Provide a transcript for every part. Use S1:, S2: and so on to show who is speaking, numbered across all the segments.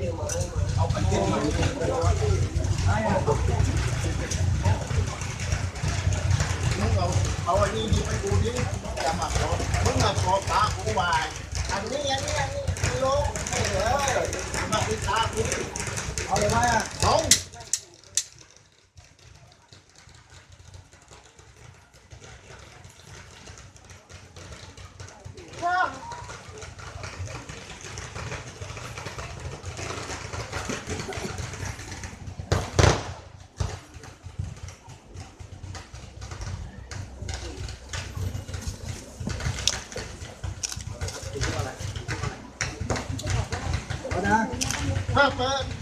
S1: เอาอันนี้ยิงไปกูดิจะมาขอมึงมาขอตากูวายอันนี้อันนี้อันนี้ไม่รู้ไม่เออมาติดตากูดิ
S2: เอาเลยไหมอะ
S1: สอง Papa.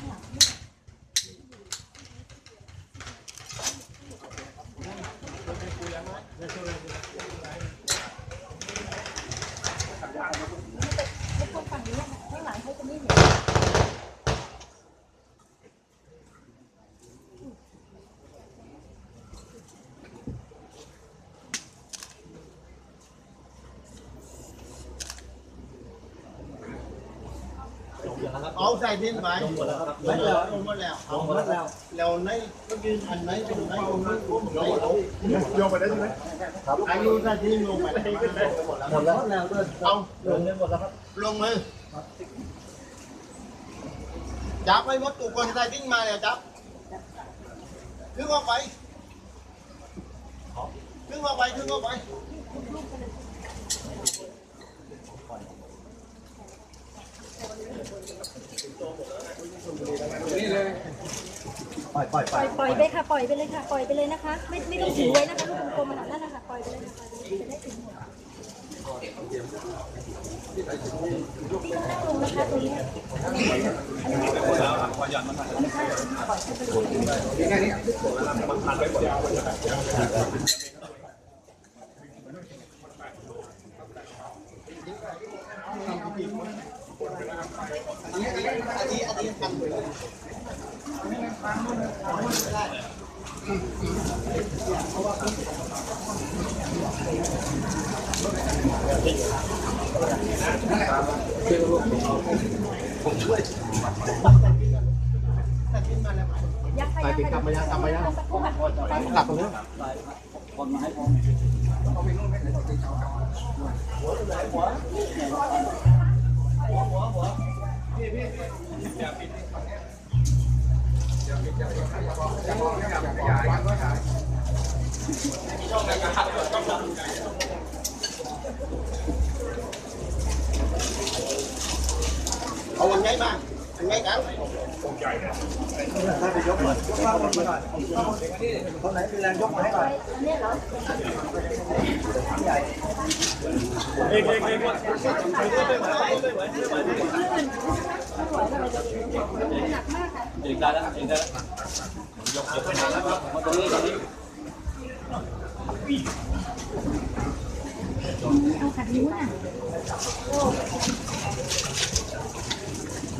S1: เอาใส่ดินไปลงหมดแล้วลงแล้วหมดแล้วเอาหมดแล้วแล้วในอันไหนตรงไหนตรงนั้นผมไม่เอา
S3: โยงไปได้ใช่ไหม
S1: อายุใส่ดินลงไปหมดแล้ว
S2: หมดแล้ว
S1: เอา
S2: ลงเลยหมดแล้วครับ
S1: ลงมือจับไว้หมดตุกคนใส่ดินมาแล้วจับถึงออกไปถึงออกไปถึงออกไป
S2: ล่อยปล่อย
S4: ปล่อยปล่อยไปค่ะปล่อยไปเลยค่ะปล่อยไปเลยนะคะ ไม่ไม่ต้องถือไว้นะคะลูกกลมๆมันนั่นนะคะปล่อยไปเลยค่ะจะได้ถึงหมดนั่งลงนะคะตรงนี้ยังค่ะยังค่ะกลับมายังกลับมายั งสักครู่ค่ะไป
S2: หลักตรงนี้
S1: เอาอันไงมาอันไงกัน
S2: ถ้าไปยกหน่อยยกข้างบนหน่อยคนไหนมีแรงยกมาให้หน่อย
S4: อันนี้เหรอ
S2: ใหญ่
S3: เองเองเอง
S4: ไม่ไหวแล้วมันจะหนั เอาอั
S5: นไงได้แล้วเงได้แล้วยกยกขึ้น Thôi mình dốt rồi. Hôm nãy Lan dốt mà hết
S4: rồi. Chuyện ra đó, chuyện ra đó. Dột, dột
S2: cái này nó không có tí, tí. Hãy subscribe cho kênh Ghiền Mì Gõ Để
S5: không bỏ lỡ những video hấp dẫn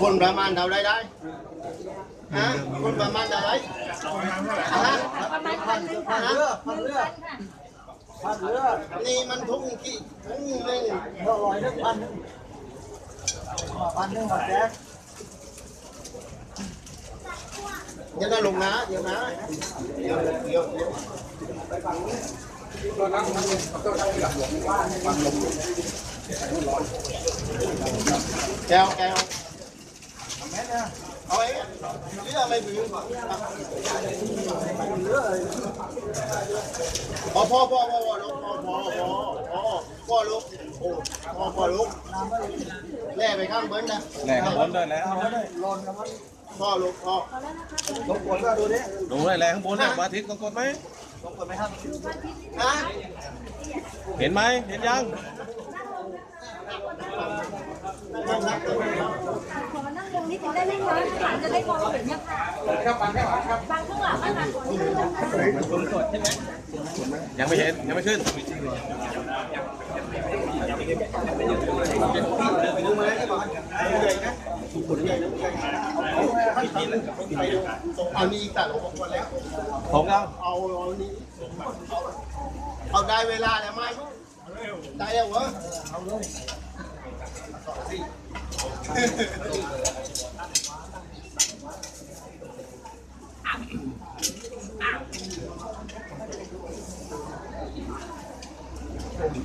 S1: คนประมาณเท่าไรได้ฮะคนประมาณเท่าไรฮะ
S4: ประมาณพันหนึ่งค่ะ
S2: เรือพันเรือพันเรือ
S1: นี่มันทุ่งกี่ทุ่งหนึ่ง
S2: เท่าร้อยนึงพันนึงพันนึงหมดแจ๊ค
S1: เดี๋ ยวนะลงนะเดี๋ยวนะเดี๋ยวเดี๋ยวเดี๋ยวแก้วแก้ว
S2: แม่เนี่ย
S1: เอาไอ้เรือไม่ถึงพอพอพอพอพอลูกพอพอพอพอพอลูกโอ้พอพอลูกแล่ไปข้างบนนะ
S3: แหลกข้างบนด้วยแล้ว
S2: เอาได้ลนกันมั้ง
S1: พ่อลูกพ่อ
S2: ลงกดก็ดูดิ
S3: ลงไรแรงข้างบนเนี่ยมาทิศต้องกดไหม
S2: ลงกดไหมครับ
S1: ฮะ
S3: เห็นไหมเห็นยัง
S4: อนั่งลงนิดนึงได้ไหมคะข้างหลังจะได้มองเห็นเนี่ยค่ะบางข้างหลังบางข้างหลังนะคะขอนิดนึงนะคะ
S3: ยังไม่เห็นยังไม่ขึ้น
S1: ดูมาแล้วที่บอกใหญ่นะคนใหญ่นะเอาไปดูเอานี่แต่ลงหมดแล้ว
S3: ผมยัง
S1: เอาเอานี่เอาได้เวลาแล้วไหมได้แล้วเหรอเอาเลย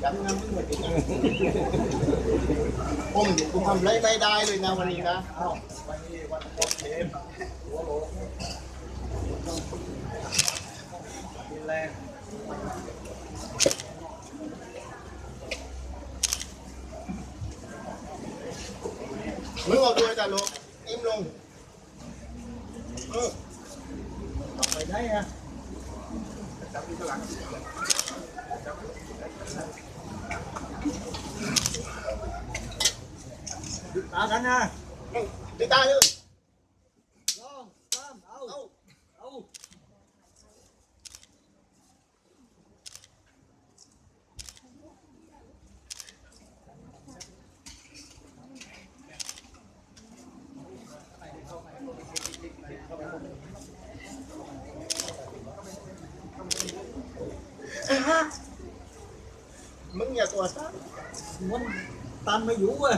S1: จำน้ำไม่ได้ผมกูทำไรไม่ได้เลยนะวันนี้นะอ้าววันนี้วันโคตรเทมหัวโลมึงเอาด้วยจ้ะลูกอิ่มลงเออไปได้ฮะ
S2: ตากันนะ
S1: ติดตาเลย
S2: ลองตา ta đánh ha đi ta. đi Mengingat
S1: kuasa muốn tan mấy vũ à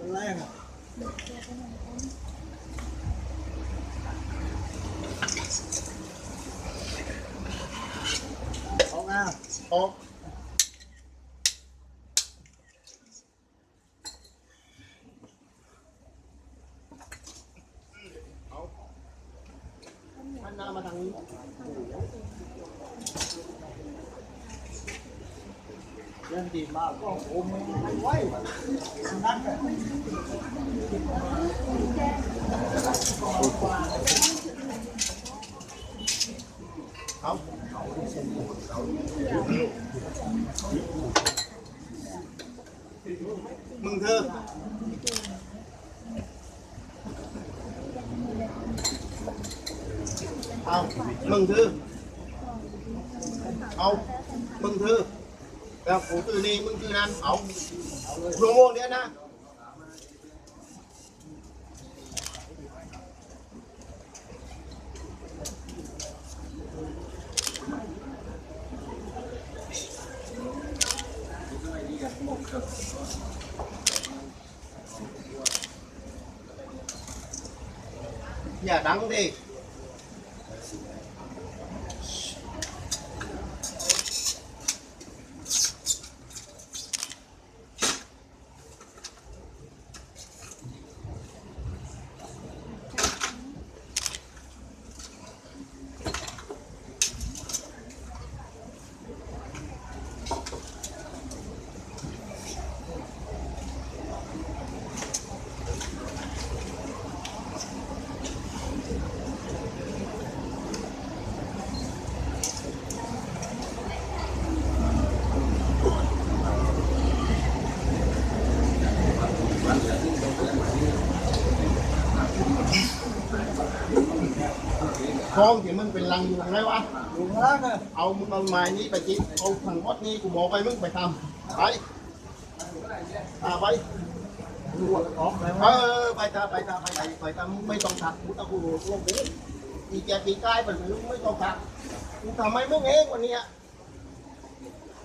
S1: lan à ổn
S2: à. Ổn anh mà thằng ม่อยู่อะ
S1: เออ
S2: เป็นแรงอะเอาหน้า
S1: ออกเอาหันหน้ามาทางนี้
S2: เรื่องดีมากก็โอ้ม่ไม่ไหวนักอะ
S1: เอามึงเธอเอามึงถือเอามึงถือ แล้วกูตือนี่มึงตือนั่นเอาชั่วโมงเดียวนะ อย่า คลองที่มึงเป็นรังอยู่ทางไงวะ
S2: อยู่ข้างล่างอะ
S1: เอามึงเอาไม้นี้ไปจิเอาถังวัดนี้กูบอกไปมึงไปทำไปอ่าไปเออไปทำไปทำไปทำไปทำมึงไม่ต้องถักกูตะกูรู้ตัวกูอีแกปีกายไปมึงไม่ต้องถักกูทำไมมึงเองวันนี้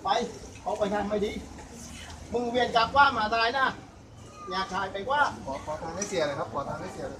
S1: ไปเอาไปทำไม่ดีมึงเวียนกลับว่ามาตายนะ อย่าขายไปว่า
S5: ขอขอทางให้เสียเลยครับขอทางให้เสียเลย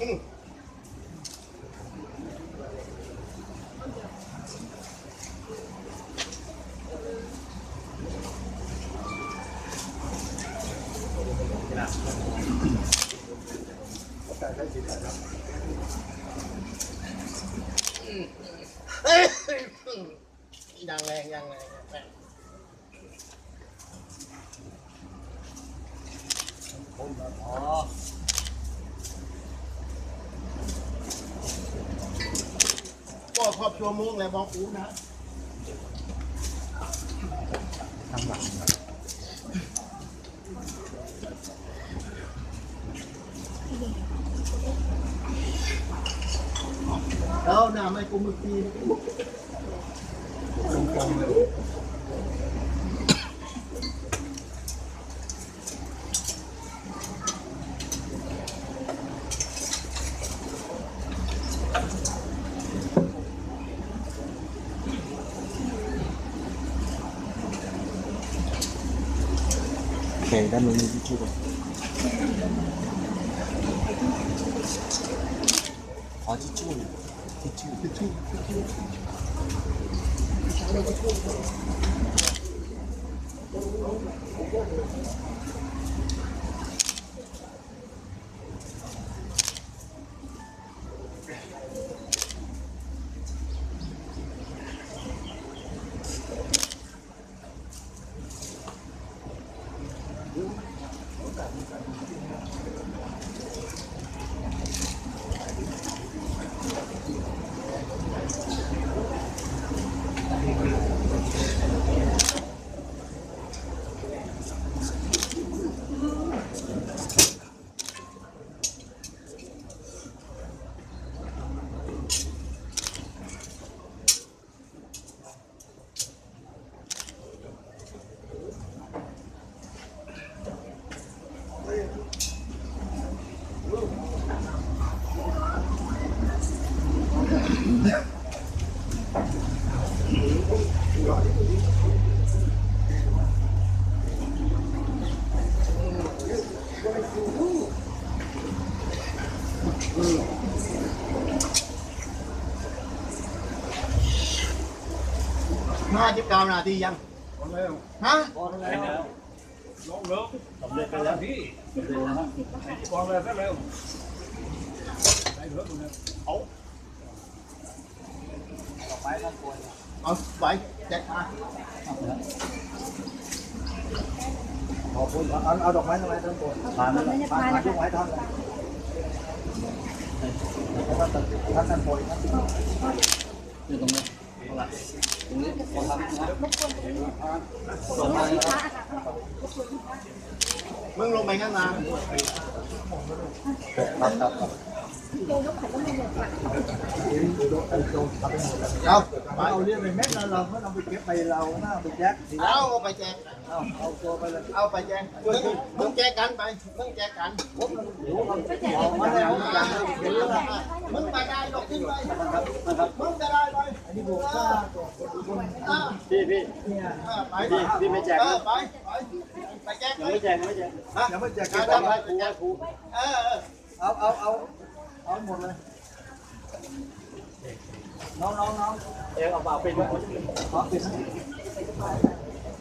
S1: Mm. ครอบชั่วงเลยบอกกูนะเอาหน้าไม่กูมือกีห้าสิบเก้านาทียังฮะเอา
S2: 배가 너무 무거워. 바지 찍어. 뒤치고, 뒤치고, 뒤치고. hai chiếc cầu nào đi dân hả ờ vậy chắc à ở ở đọc máy nó máy thôi bà nó bà nó chứ ngoại thôi Hãy subscribe cho kênh Ghiền Mì Gõ Để không bỏ lỡ những video hấp dẫn
S1: มึงลงไปข้างล่าง
S2: ครับ không. Đầu đi mày mét
S1: lên lần nó bị kẹp
S2: mày lầu nó bị chát. Áo ô bài chàng ô cô bài lên ô bài chàng đứng đứng che cạnh bài đứng che cạnh bốn lên bốn lên bốn lên mừng bài đây đột nhiên đây mừng bài đây
S1: đây đi buộc ta đi đi. bài đi đi mày chàng
S2: bài bài bài chàng mày chàng mày chàng hả? Mày chàng cái đó
S1: bài phụ phụ ờ ờ. Ờ จกมึงมึงแจกกันไปมึงแจกกัน
S2: เอามาแล้วกันเดี๋ยวละ
S1: มึงไปได้ดอกขึ้นไปมึงจะได้ไป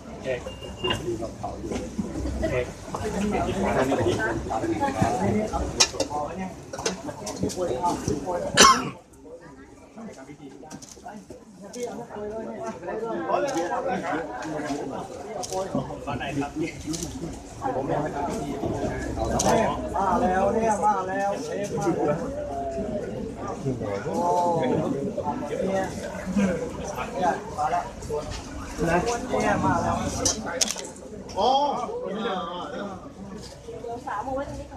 S2: อันนี้บวกค่าตัว
S1: อ่า
S2: พี่พี่
S1: ไปพี่ไม่แจกไปไปไปแจกไป
S2: ไม่แจกไม่แจกยังไม่แจก
S1: การ
S2: กัน
S1: ทำ
S2: ได้
S1: ให้
S2: ครู
S1: ครู
S2: ครู
S1: เออ
S2: เอาเอาเอาเอาหมดเลย น้องน้องน้องเองเอาเปล่าปิดไว้เอาปิด มาแล้วเนี่ยมาแล้วเชฟมาแล้วโอ้เนี่ยเนี่ยมาแล้วนะเนี่ยมาแล้ว
S1: โอ้
S4: ฝามือไว้ตรงนี้ก่อนมวนมวน
S1: กูเดินไปตรงนั้นตะ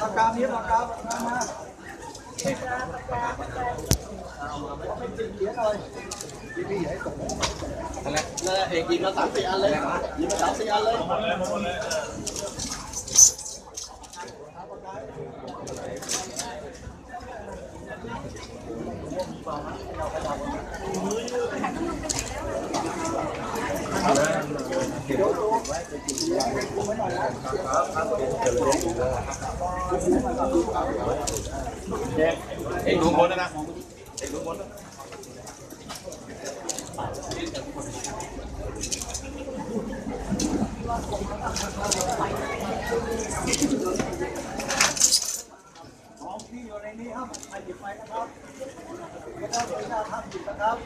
S1: ปากกาเนี้ยปากกาปากกามา
S3: gì mà
S2: tắm thì ăn lên gì mà tắm thì ăn lên Em cũng muốn đó nè หยิบไปนะครับไม่ต้องเสียหน้าท่านหยิบนะครับ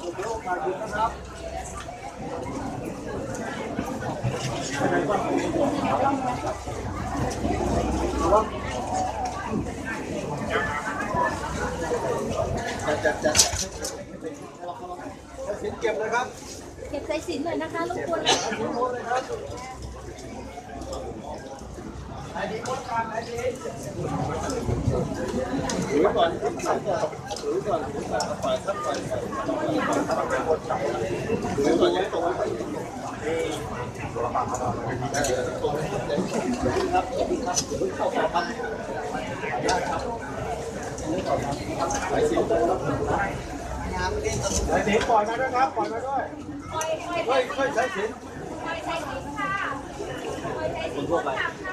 S2: ถูกโลกมาหยิบนะครับ
S1: จัดจัดจัด
S2: สินเก็บเลยครับ
S4: เก็บสายสิญจนหน่อยนะคะรบกวน
S2: ทุกคนเลยครับ
S1: ครับปล่อยถือก่อนยังตรงไว้ครับเข้าต่อครับ สิ
S2: ใส่สินปล่อยมาด้วยครับ ปล่อยมาด้วย
S4: ปล่อยปล่อย
S2: เฮ้ยเฮ้ยใส่สิน
S4: ปล่อยสายสิญจนค่ะปล่อยสายสิญจนค่ะ
S2: ใช่ครับ เดี๋ยวอ่ามาจากไหนมาเดี๋ยวเดี๋ยวไหนบอกครับประกาศให้ดูได้ดีครับได้นะโอเคด้วยเดี๋ยวเรา
S1: นี่มาทำไม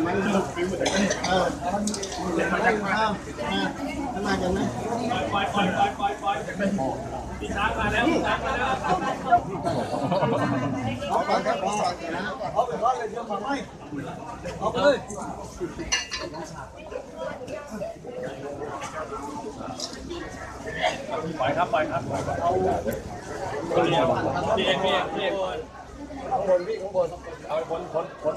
S1: เอามาทำไมเออมาจากไหนมามาจากไหนเอาไปครับเอาไปนะ
S2: เอาไปร้อนเลยเดี๋ยวมาไหมเอาไปเลย
S5: ปล่อยครับปล่อยครับเอาพี่เอกพี่เอกพี่เอก
S2: ข้างบนพี่ข้างบน
S5: เอาบนบนบน